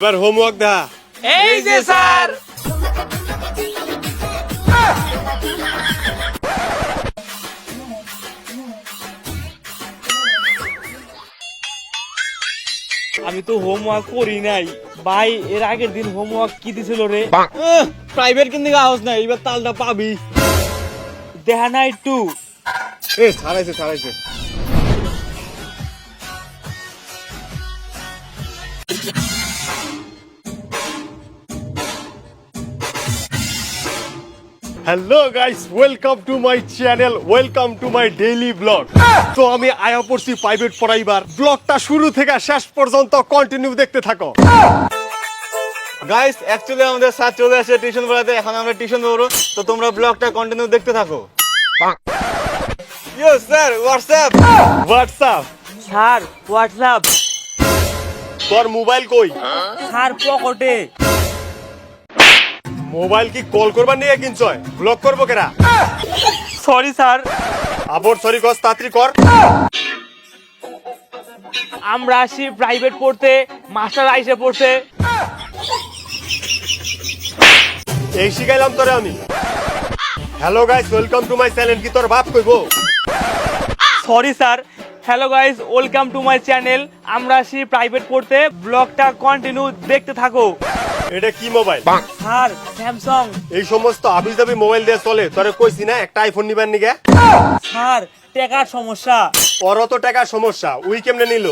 এবার হোমওয়ার্ক দেখা এই যে স্যার। আমি তো হোমওয়ার্ক করি নাই। ভাই এর আগের দিন হোমওয়ার্ক কি দিছিল রে? প্রাইভেট কিন্তু আওয়াজ নাই এবার তালটা পাবি। দেখা নাই একটু। এ ছাড়াইছে ছাড়াইছে। Hello guys welcome to my channel welcome to my daily blog তো আমি আয়া পড়ছি প্রাইভেট পড়াইবার। ব্লগটা শুরু থেকে শেষ পর্যন্ত কন্টিনিউ দেখতে থাকো। গাইস অ্যাকচুয়ালি আমাদের স্যার চলে আসে টিউশন পড়াতে। এখন আমরা টিউশন দেবো তো তোমরা ব্লগটা কন্টিনিউ দেখতে থাকো। Yo sir WhatsApp WhatsApp sir WhatsApp তোর মোবাইল কই? স্যার পকেটে। মোবাইল কি কল করবার নিয়ে কিনছয় ব্লক করব কেরা? সরি স্যার আবর সরি গস তাড়াতাড়ি কর। আমরা আসি প্রাইভেট পড়তে মাস্টার আইসে পড়ছে এই শিখাইলাম তোরে আমি। Hello guys welcome to my channel কি তোর বাপ কইবো? Sorry sir hello guys welcome to my channel আমরা আসি প্রাইভেট পড়তে ব্লগটা কন্টিনিউ দেখতে থাকো। এটা কি মোবাইল স্যার স্যামসাং এই সমস্ত আবিস দাবি মোবাইল দিয়ে চলে। তোরে কইছি না একটা আইফোন নিবেন নিগে স্যার টাকার সমস্যা। ওর তো টাকার সমস্যা। উই কেমনে নিল?